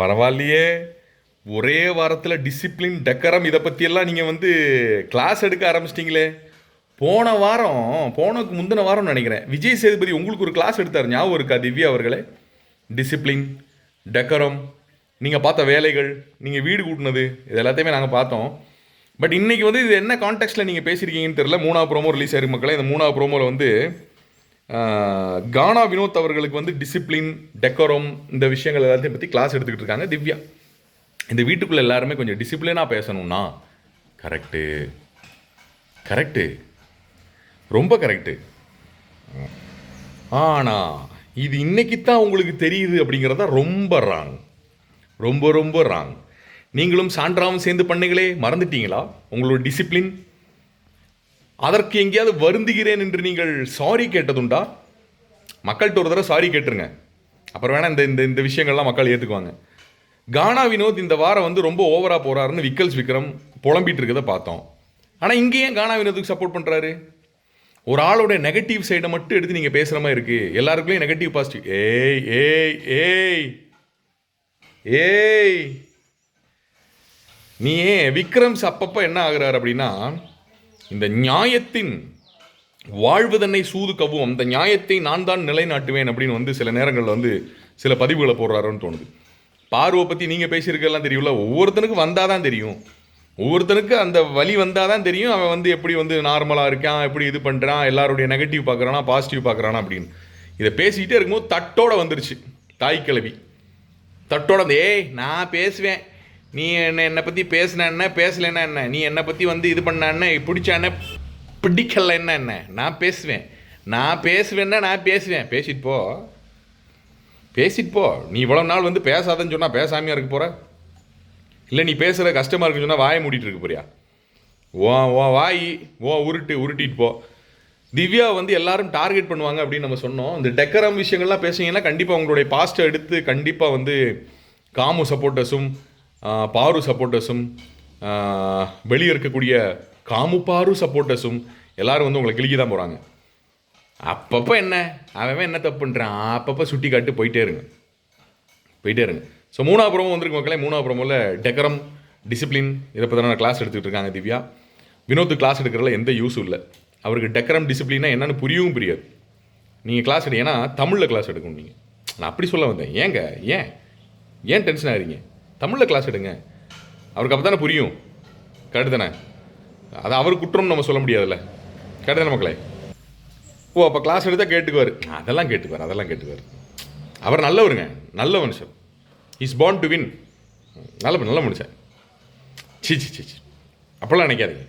பரவாயில்லையே. ஒரே வாரத்தில் டிசிப்ளின் டெக்கரம் இதை பற்றியெல்லாம் நீங்கள் வந்து கிளாஸ் எடுக்க ஆரம்பிச்சிட்டிங்களே. போன வாரம் போனக்கு முந்தின வாரம் நினைக்கிறேன். விஜய் சேதுபதி உங்களுக்கு ஒரு கிளாஸ் எடுத்தார். ஞாபகம் இருக்கா திவ்யா அவர்களே? டிசிப்ளின் டெக்கரம் நீங்கள் பார்த்த வேலைகள் நீங்கள் வீடு கூட்டினது இது எல்லாத்தையுமே நாங்கள் பார்த்தோம். பட் இன்றைக்கி வந்து இது என்ன கான்டெக்ட்டில் நீங்கள் பேசியிருக்கீங்கன்னு தெரியல. மூணாவது ப்ரோமோ ரிலீஸ் ஆயிருக்கு மக்களே. இந்த மூணாவது ப்ரோமோவில் வந்து கானா வினோத் அவர்களுக்கு வந்து டிசிப்ளின் டெக்கோரம் இந்த விஷயங்கள் எல்லாத்தையும் பற்றி கிளாஸ் எடுத்துக்கிட்டு இருக்காங்க. திவ்யா இந்த வீட்டுக்குள்ளே எல்லாருமே கொஞ்சம் டிசிப்ளினாக பேசணும்னா கரெக்டு கரெக்டு ரொம்ப கரெக்டு ஆனால் இது இன்னைக்கு தான் உங்களுக்கு தெரியுது அப்படிங்கிறத ரொம்ப ராங் ரொம்ப ரொம்ப ராங் நீங்களும் சான்றாவும் சேர்ந்து பண்ணீங்களே மறந்துட்டீங்களா? உங்களோட டிசிப்ளின் அதற்கு எங்கேயாவது வருந்துகிறேன் என்று நீங்கள் சாரி கேட்டதுண்டா? மக்கள்கிட்ட ஒரு தடவை சாரி கேட்டுருங்க. அப்புறம் வேணால் இந்த இந்த இந்த விஷயங்கள்லாம் மக்கள் ஏற்றுக்குவாங்க கானா வினோத் இந்த வாரம் வந்து ரொம்ப ஓவராக போகிறாருன்னு விக்கல்ஸ் விக்ரம் புலம்பிகிட்டு இருக்கதை பார்த்தோம். ஆனால் இங்கே ஏன் கானா வினோத்துக்கு சப்போர்ட் பண்ணுறாரு ஒரு ஆளுடைய நெகட்டிவ் சைடை மட்டும் எடுத்து நீங்கள் பேசுகிற மாதிரி இருக்குது எல்லாருக்குள்ளேயும் நெகட்டிவ் பாசிட்டிவ் ஏய் ஏய் ஏய் ஏய். நீ விக்ரம்ஸ் அப்பப்போ என்ன ஆகுறாரு அப்படின்னா இந்த நியாயத்தின் வாழ்வதன்னை சூது கவும் அந்த நியாயத்தை நான் தான் நிலைநாட்டுவேன் அப்படின்னு வந்து சில நேரங்களில் வந்து சில பதிவுகளை போடுறாருன்னு தோணுது. பார்வை பற்றி நீங்கள் பேசியிருக்கெல்லாம் தெரியும்ல? ஒவ்வொருத்தனுக்கும் வந்தால் தான் தெரியும். ஒவ்வொருத்தனுக்கு அந்த வழி வந்தால் தான் தெரியும். அவன் வந்து எப்படி வந்து நார்மலாக இருக்கான் எப்படி இது பண்ணுறான் எல்லாருடைய நெகட்டிவ் பார்க்குறானா பாசிட்டிவ் பார்க்குறானா அப்படின்னு. இதை பேசிக்கிட்டே இருக்கும்போது தட்டோட வந்துருச்சு. தாய் கிளவி தட்டோட ஏய் நான் பேசுவேன். நீ என்ன என்னை பற்றி பேசின என்ன பேசலைன்னா என்ன? நீ என்னை பற்றி வந்து இது பண்ண என்ன? பிடிச்சான என்ன? பிடிக்கல என்ன? என்ன? நான் பேசுவேன். நான் பேசுவேன்னா நான் பேசுவேன். பேசிட்டு போ. பேசிட்டு போ. நீ இவ்வளோ நாள் வந்து பேசாதன்னு சொன்னால் பேசாமையாக இருக்க போகிற இல்லை நீ பேசுகிற கஷ்டமாக இருக்குன்னு சொன்னால் வாயை மூடிட்டு இருக்க போறியா? ஓ ஓ வாய் ஓ உருட்டு உருட்டிட்டு போ. திவ்யா வந்து எல்லாரும் டார்கெட் பண்ணுவாங்க அப்படின்னு நம்ம சொன்னோம். இந்த டெக்கரம் விஷயங்கள்லாம் பேசுனீங்கன்னா கண்டிப்பாக உங்களுடைய பாஸ்ட்டை எடுத்து கண்டிப்பாக வந்து காமு சப்போர்ட்டர்ஸும் பாரு சப்போர்ட்டர்ஸும் வெளியே இருக்கக்கூடிய காமுப்பாரு சப்போர்ட்டர்ஸும் எல்லாரும் வந்து உங்களை கிழிக்க தான் போகிறாங்க அப்பப்போ என்ன? அவன் என்ன தப்பு பண்ணுறான் அப்பப்போ சுட்டி காட்டு போயிட்டே இருங்க. போயிட்டே இருங்க. ஸோ மூணாவது புறமும் வந்திருக்கு மக்களே. மூணாவது புறமில் டெக்கரம் டிசிப்ளின் இதை பற்றின கிளாஸ் எடுத்துக்கிட்டு இருக்காங்க திவ்யா. வினோத் கிளாஸ் எடுக்கிறதுல எந்த யூஸும் இல்லை. அவருக்கு டெக்கரம் டிசிப்ளினா என்னென்னு புரியவும் புரியாது. நீங்கள் கிளாஸ் எடுங்க ஏன்னா தமிழில் கிளாஸ் எடுக்கணும் நீங்கள் நான் அப்படி சொல்ல வந்தேன். ஏங்க? ஏன்? ஏன் டென்ஷன் ஆகிறீங்க? தமிழில் கிளாஸ் எடுங்க. அவருக்கு அப்போ தானே புரியும். கரெக்டு தானே? அது அவர் குற்றம்னு நம்ம சொல்ல முடியாதுல்ல. கரெக்டு தானே மக்களே? ஓ அப்போ கிளாஸ் எடுத்தால் கேட்டுக்குவார். அதெல்லாம் கேட்டுக்குவார் அதெல்லாம் கேட்டுக்குவார். அவர் நல்லவருங்க. நல்ல மனுஷன். இஸ் born டு வின் நல்ல நல்ல மனுஷன். சி சி சி சி. அப்போல்லாம் நினைக்காதீங்க.